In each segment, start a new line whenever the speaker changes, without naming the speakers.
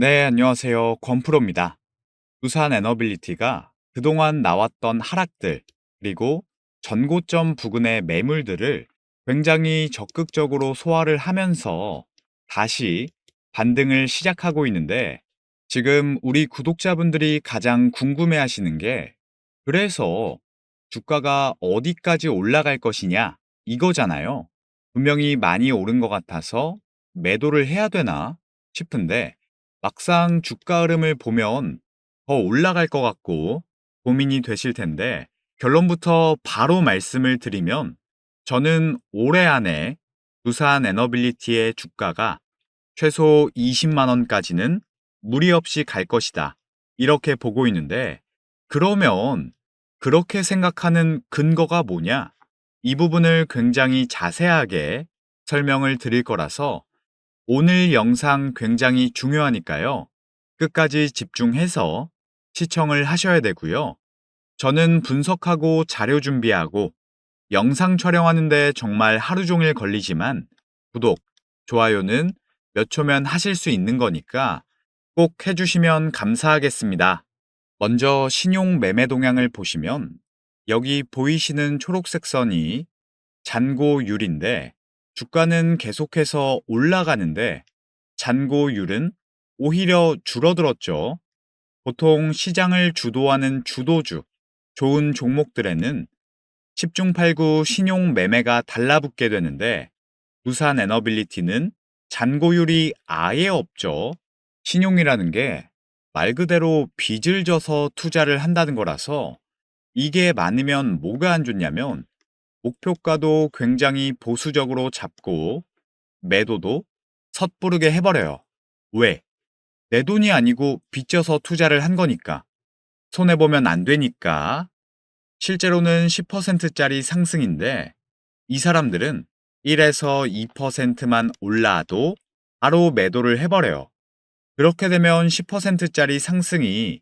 네, 안녕하세요. 권프로입니다. 두산 에너빌리티가 그동안 나왔던 하락들, 그리고 전고점 부근의 매물들을 굉장히 적극적으로 소화를 하면서 다시 반등을 시작하고 있는데 지금 우리 구독자분들이 가장 궁금해 하시는 게 그래서 주가가 어디까지 올라갈 것이냐 이거잖아요. 분명히 많이 오른 것 같아서 매도를 해야 되나 싶은데 막상 주가 흐름을 보면 더 올라갈 것 같고 고민이 되실 텐데 결론부터 바로 말씀을 드리면 저는 올해 안에 두산 에너빌리티의 주가가 최소 20만 원까지는 무리 없이 갈 것이다. 이렇게 보고 있는데 그러면 그렇게 생각하는 근거가 뭐냐? 이 부분을 굉장히 자세하게 설명을 드릴 거라서 오늘 영상 굉장히 중요하니까요. 끝까지 집중해서 시청을 하셔야 되고요. 저는 분석하고 자료 준비하고 영상 촬영하는데 정말 하루 종일 걸리지만 구독, 좋아요는 몇 초면 하실 수 있는 거니까 꼭 해주시면 감사하겠습니다. 먼저 신용 매매 동향을 보시면 여기 보이시는 초록색 선이 잔고율인데 주가는 계속해서 올라가는데 잔고율은 오히려 줄어들었죠. 보통 시장을 주도하는 주도주, 좋은 종목들에는 10중 8구 신용 매매가 달라붙게 되는데 두산 에너빌리티는 잔고율이 아예 없죠. 신용이라는 게 말 그대로 빚을 져서 투자를 한다는 거라서 이게 많으면 뭐가 안 좋냐면 목표가도 굉장히 보수적으로 잡고 매도도 섣부르게 해버려요. 왜? 내 돈이 아니고 빚져서 투자를 한 거니까. 손해보면 안 되니까. 실제로는 10%짜리 상승인데 이 사람들은 1에서 2%만 올라도 바로 매도를 해버려요. 그렇게 되면 10%짜리 상승이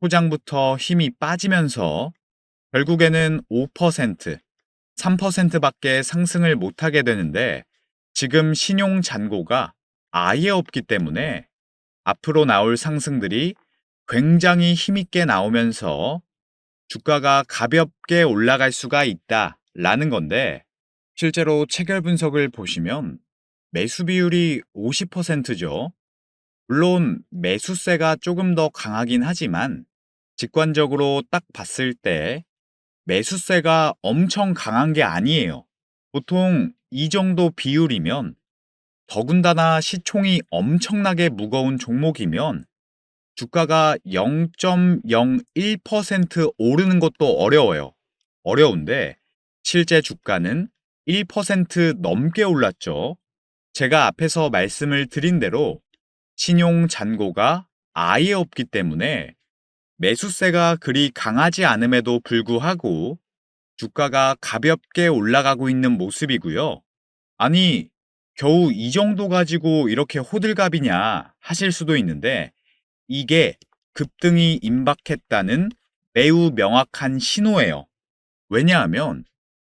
포장부터 힘이 빠지면서 결국에는 5%, 3%밖에 상승을 못하게 되는데 지금 신용 잔고가 아예 없기 때문에 앞으로 나올 상승들이 굉장히 힘있게 나오면서 주가가 가볍게 올라갈 수가 있다 라는 건데 실제로 체결 분석을 보시면 매수 비율이 50%죠. 물론 매수세가 조금 더 강하긴 하지만 직관적으로 딱 봤을 때 매수세가 엄청 강한 게 아니에요. 보통 이 정도 비율이면 더군다나 시총이 엄청나게 무거운 종목이면 주가가 0.01% 오르는 것도 어려워요. 어려운데 실제 주가는 1% 넘게 올랐죠. 제가 앞에서 말씀을 드린 대로 신용 잔고가 아예 없기 때문에 매수세가 그리 강하지 않음에도 불구하고 주가가 가볍게 올라가고 있는 모습이고요. 아니, 겨우 이 정도 가지고 이렇게 호들갑이냐 하실 수도 있는데 이게 급등이 임박했다는 매우 명확한 신호예요. 왜냐하면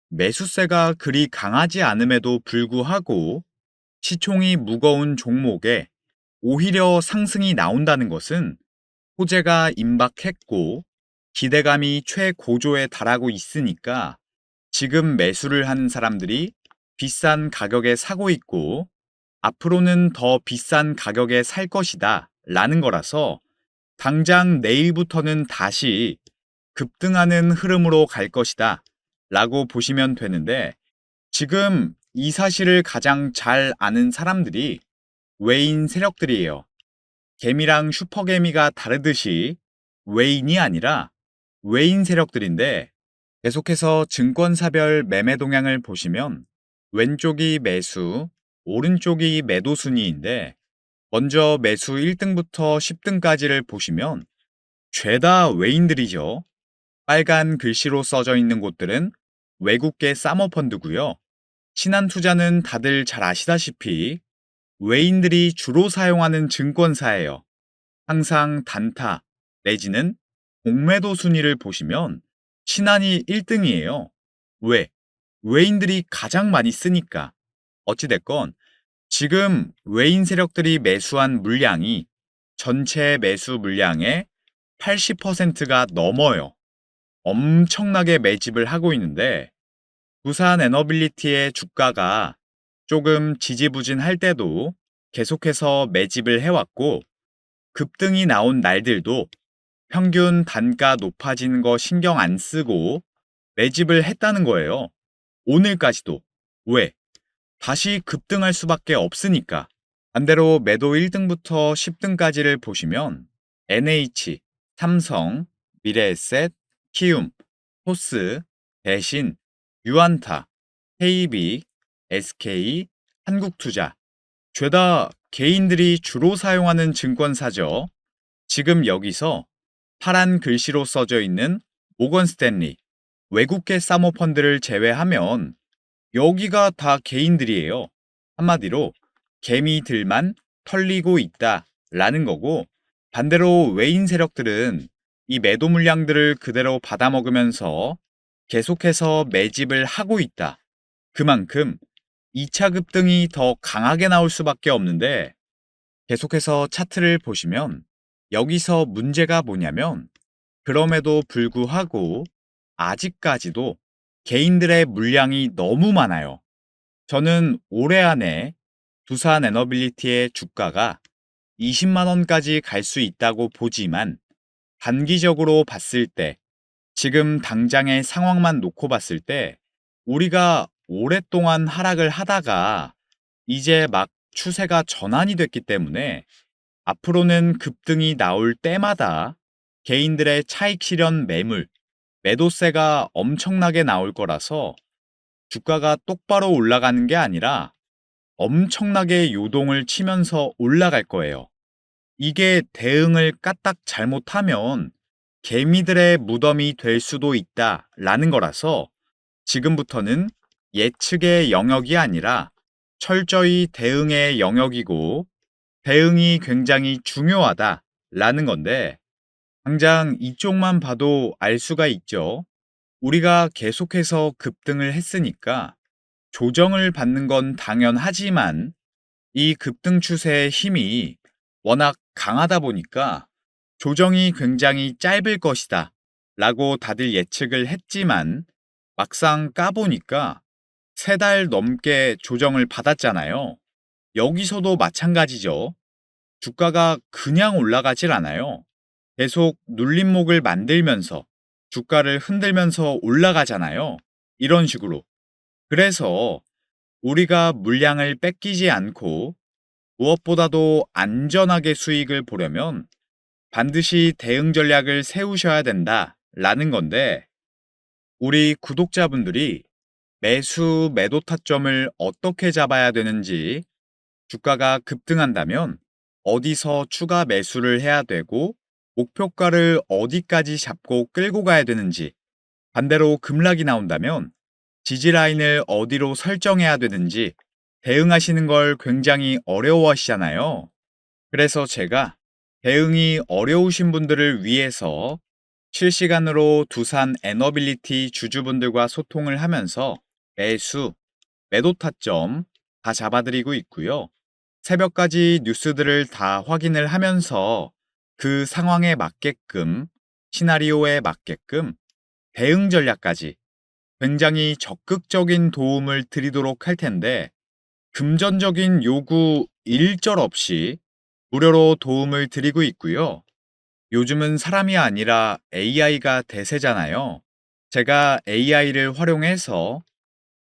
매수세가 그리 강하지 않음에도 불구하고 시총이 무거운 종목에 오히려 상승이 나온다는 것은 호재가 임박했고 기대감이 최고조에 달하고 있으니까 지금 매수를 하는 사람들이 비싼 가격에 사고 있고 앞으로는 더 비싼 가격에 살 것이다 라는 거라서 당장 내일부터는 다시 급등하는 흐름으로 갈 것이다 라고 보시면 되는데 지금 이 사실을 가장 잘 아는 사람들이 외인 세력들이에요. 개미랑 슈퍼개미가 다르듯이 외인이 아니라 외인 세력들인데 계속해서 증권사별 매매 동향을 보시면 왼쪽이 매수, 오른쪽이 매도 순위인데 먼저 매수 1등부터 10등까지를 보시면 죄다 외인들이죠. 빨간 글씨로 써져 있는 곳들은 외국계 사모펀드고요. 신한투자는 다들 잘 아시다시피 외인들이 주로 사용하는 증권사예요. 항상 단타 내지는 공매도 순위를 보시면 신한이 1등이에요. 왜? 외인들이 가장 많이 쓰니까. 어찌됐건 지금 외인 세력들이 매수한 물량이 전체 매수 물량의 80%가 넘어요. 엄청나게 매집을 하고 있는데 부산 에너빌리티의 주가가 조금 지지부진할 때도 계속해서 매집을 해왔고 급등이 나온 날들도 평균 단가 높아지는 거 신경 안 쓰고 매집을 했다는 거예요. 오늘까지도. 왜? 다시 급등할 수밖에 없으니까. 반대로 매도 1등부터 10등까지를 보시면 NH, 삼성, 미래에셋, 키움, 포스, 대신, 유안타, KB, SK, 한국투자. 죄다 개인들이 주로 사용하는 증권사죠. 지금 여기서 파란 글씨로 써져 있는 모건 스탠리, 외국계 사모펀드를 제외하면 여기가 다 개인들이에요. 한마디로 개미들만 털리고 있다 라는 거고 반대로 외인 세력들은 이 매도 물량들을 그대로 받아먹으면서 계속해서 매집을 하고 있다. 그만큼 2차 급등이 더 강하게 나올 수밖에 없는데 계속해서 차트를 보시면 여기서 문제가 뭐냐면 그럼에도 불구하고 아직까지도 개인들의 물량이 너무 많아요. 저는 올해 안에 두산 에너빌리티의 주가가 20만 원까지 갈 수 있다고 보지만 단기적으로 봤을 때 지금 당장의 상황만 놓고 봤을 때 우리가 오랫동안 하락을 하다가 이제 막 추세가 전환이 됐기 때문에 앞으로는 급등이 나올 때마다 개인들의 차익 실현 매물, 매도세가 엄청나게 나올 거라서 주가가 똑바로 올라가는 게 아니라 엄청나게 요동을 치면서 올라갈 거예요. 이게 대응을 까딱 잘못하면 개미들의 무덤이 될 수도 있다 라는 거라서 지금부터는 예측의 영역이 아니라 철저히 대응의 영역이고 대응이 굉장히 중요하다 라는 건데 당장 이쪽만 봐도 알 수가 있죠. 우리가 계속해서 급등을 했으니까 조정을 받는 건 당연하지만 이 급등 추세의 힘이 워낙 강하다 보니까 조정이 굉장히 짧을 것이다 라고 다들 예측을 했지만 막상 까보니까 세 달 넘게 조정을 받았잖아요. 여기서도 마찬가지죠. 주가가 그냥 올라가질 않아요. 계속 눌림목을 만들면서 주가를 흔들면서 올라가잖아요. 이런 식으로. 그래서 우리가 물량을 뺏기지 않고 무엇보다도 안전하게 수익을 보려면 반드시 대응 전략을 세우셔야 된다 라는 건데 우리 구독자분들이 매수 매도 타점을 어떻게 잡아야 되는지 주가가 급등한다면 어디서 추가 매수를 해야 되고 목표가를 어디까지 잡고 끌고 가야 되는지 반대로 급락이 나온다면 지지라인을 어디로 설정해야 되는지 대응하시는 걸 굉장히 어려워하시잖아요. 그래서 제가 대응이 어려우신 분들을 위해서 실시간으로 두산 에너빌리티 주주분들과 소통을 하면서 매수, 매도 타점 다 잡아드리고 있고요. 새벽까지 뉴스들을 다 확인을 하면서 그 상황에 맞게끔, 시나리오에 맞게끔 대응 전략까지 굉장히 적극적인 도움을 드리도록 할 텐데, 금전적인 요구 일절 없이 무료로 도움을 드리고 있고요. 요즘은 사람이 아니라 AI가 대세잖아요. 제가 AI를 활용해서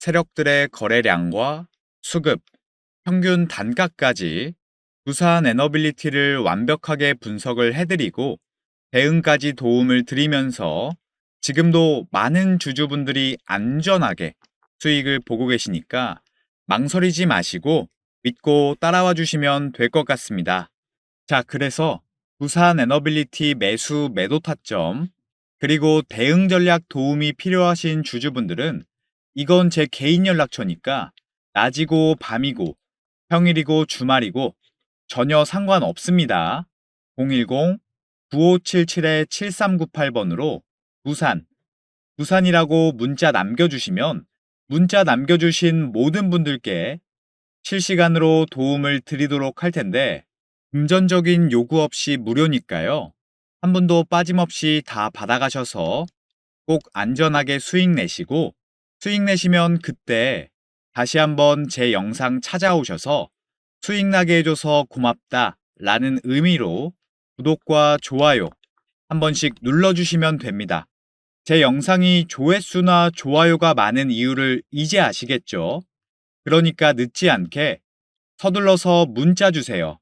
세력들의 거래량과 수급, 평균 단가까지 부산 에너빌리티를 완벽하게 분석을 해드리고 대응까지 도움을 드리면서 지금도 많은 주주분들이 안전하게 수익을 보고 계시니까 망설이지 마시고 믿고 따라와 주시면 될 것 같습니다. 자, 그래서 부산 에너빌리티 매수 매도 타점 그리고 대응 전략 도움이 필요하신 주주분들은 이건 제 개인 연락처니까 낮이고 밤이고 평일이고 주말이고 전혀 상관없습니다. 010-9577-7398번으로 부산, 부산이라고 문자 남겨주시면 문자 남겨주신 모든 분들께 실시간으로 도움을 드리도록 할 텐데 금전적인 요구 없이 무료니까요. 한 분도 빠짐없이 다 받아가셔서 꼭 안전하게 수익 내시고 수익 내시면 그때 다시 한번 제 영상 찾아오셔서 수익 나게 해줘서 고맙다 라는 의미로 구독과 좋아요 한 번씩 눌러주시면 됩니다. 제 영상이 조회수나 좋아요가 많은 이유를 이제 아시겠죠? 그러니까 늦지 않게 서둘러서 문자 주세요.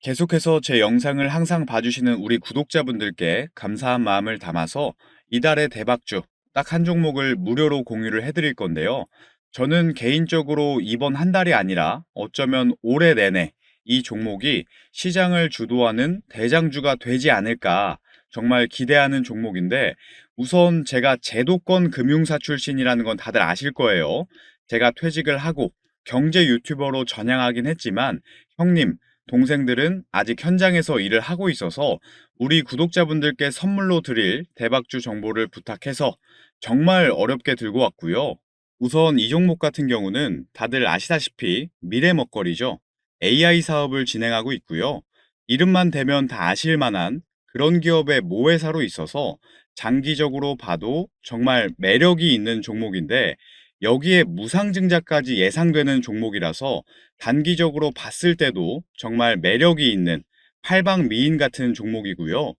계속해서 제 영상을 항상 봐주시는 우리 구독자분들께 감사한 마음을 담아서 이달의 대박주 딱 한 종목을 무료로 공유를 해드릴 건데요. 저는 개인적으로 이번 한 달이 아니라 어쩌면 올해 내내 이 종목이 시장을 주도하는 대장주가 되지 않을까 정말 기대하는 종목인데 우선 제가 제도권 금융사 출신이라는 건 다들 아실 거예요. 제가 퇴직을 하고 경제 유튜버로 전향하긴 했지만 형님, 동생들은 아직 현장에서 일을 하고 있어서 우리 구독자분들께 선물로 드릴 대박주 정보를 부탁해서 정말 어렵게 들고 왔고요. 우선 이 종목 같은 경우는 다들 아시다시피 미래 먹거리죠. AI 사업을 진행하고 있고요. 이름만 대면 다 아실 만한 그런 기업의 모회사로 있어서 장기적으로 봐도 정말 매력이 있는 종목인데 여기에 무상증자까지 예상되는 종목이라서 단기적으로 봤을 때도 정말 매력이 있는 팔방미인 같은 종목이고요.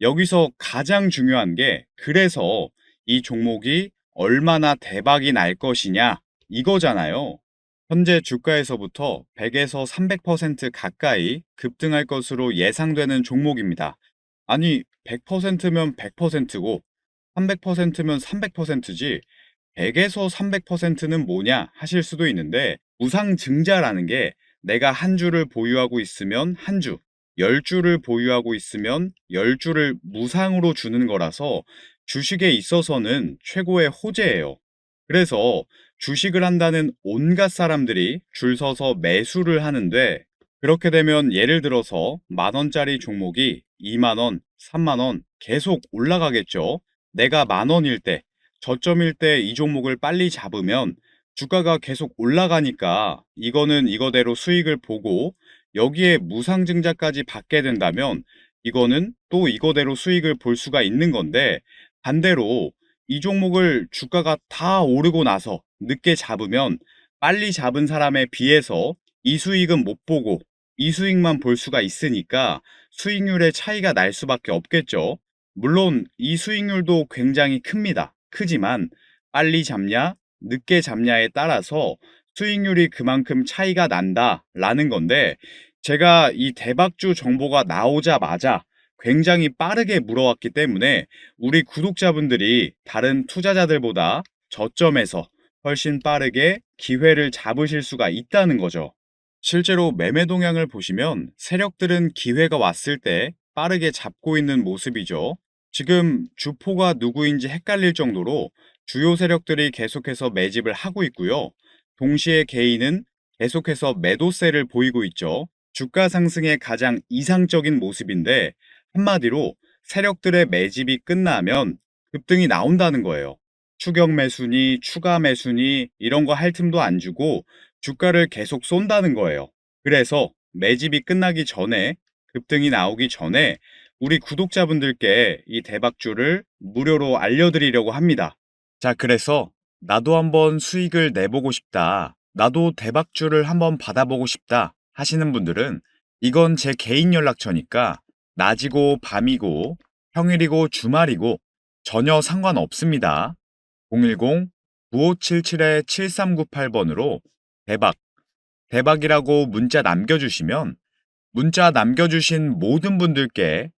여기서 가장 중요한 게 그래서 이 종목이 얼마나 대박이 날 것이냐 이거잖아요. 현재 주가에서부터 100에서 300% 가까이 급등할 것으로 예상되는 종목입니다. 아니 100%면 100%고 300%면 300%지 100에서 300%는 뭐냐 하실 수도 있는데 무상증자라는 게 내가 한 주를 보유하고 있으면 한 주, 열 주를 보유하고 있으면 열 주를 무상으로 주는 거라서 주식에 있어서는 최고의 호재예요. 그래서 주식을 한다는 온갖 사람들이 줄 서서 매수를 하는데 그렇게 되면 예를 들어서 만 원짜리 종목이 2만 원, 3만 원 계속 올라가겠죠. 내가 만 원일 때 저점일 때 이 종목을 빨리 잡으면 주가가 계속 올라가니까 이거는 이거대로 수익을 보고 여기에 무상증자까지 받게 된다면 이거는 또 이거대로 수익을 볼 수가 있는 건데 반대로 이 종목을 주가가 다 오르고 나서 늦게 잡으면 빨리 잡은 사람에 비해서 이 수익은 못 보고 이 수익만 볼 수가 있으니까 수익률의 차이가 날 수밖에 없겠죠. 물론 이 수익률도 굉장히 큽니다. 크지만 빨리 잡냐, 늦게 잡냐에 따라서 수익률이 그만큼 차이가 난다라는 건데 제가 이 대박주 정보가 나오자마자 굉장히 빠르게 물어왔기 때문에 우리 구독자분들이 다른 투자자들보다 저점에서 훨씬 빠르게 기회를 잡으실 수가 있다는 거죠. 실제로 매매 동향을 보시면 세력들은 기회가 왔을 때 빠르게 잡고 있는 모습이죠. 지금 주포가 누구인지 헷갈릴 정도로 주요 세력들이 계속해서 매집을 하고 있고요. 동시에 개인은 계속해서 매도세를 보이고 있죠. 주가 상승의 가장 이상적인 모습인데 한마디로 세력들의 매집이 끝나면 급등이 나온다는 거예요. 추격 매수니 추가 매수니 이런 거 할 틈도 안 주고 주가를 계속 쏜다는 거예요. 그래서 매집이 끝나기 전에 급등이 나오기 전에 우리 구독자분들께 이 대박주를 무료로 알려드리려고 합니다. 자, 그래서 나도 한번 수익을 내보고 싶다. 나도 대박주를 한번 받아보고 싶다 하시는 분들은 이건 제 개인 연락처니까 낮이고 밤이고 평일이고 주말이고 전혀 상관없습니다. 010-9577-7398번으로 대박, 대박이라고 문자 남겨주시면 문자 남겨주신 모든 분들께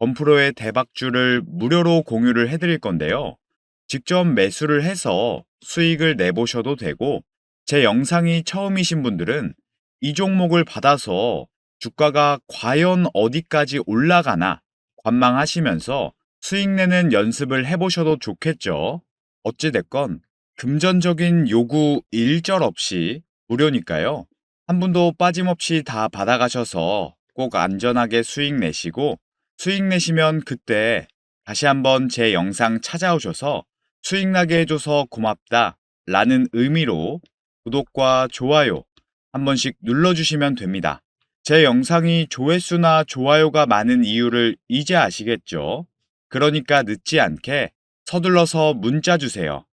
건프로의 대박주를 무료로 공유를 해드릴 건데요. 직접 매수를 해서 수익을 내보셔도 되고 제 영상이 처음이신 분들은 이 종목을 받아서 주가가 과연 어디까지 올라가나 관망하시면서 수익 내는 연습을 해보셔도 좋겠죠. 어찌됐건 금전적인 요구 일절 없이 무료니까요. 한 분도 빠짐없이 다 받아가셔서 꼭 안전하게 수익 내시고 수익 내시면 그때 다시 한번 제 영상 찾아오셔서 수익 나게 해줘서 고맙다 라는 의미로 구독과 좋아요 한 번씩 눌러주시면 됩니다. 제 영상이 조회수나 좋아요가 많은 이유를 이제 아시겠죠? 그러니까 늦지 않게 서둘러서 문자 주세요.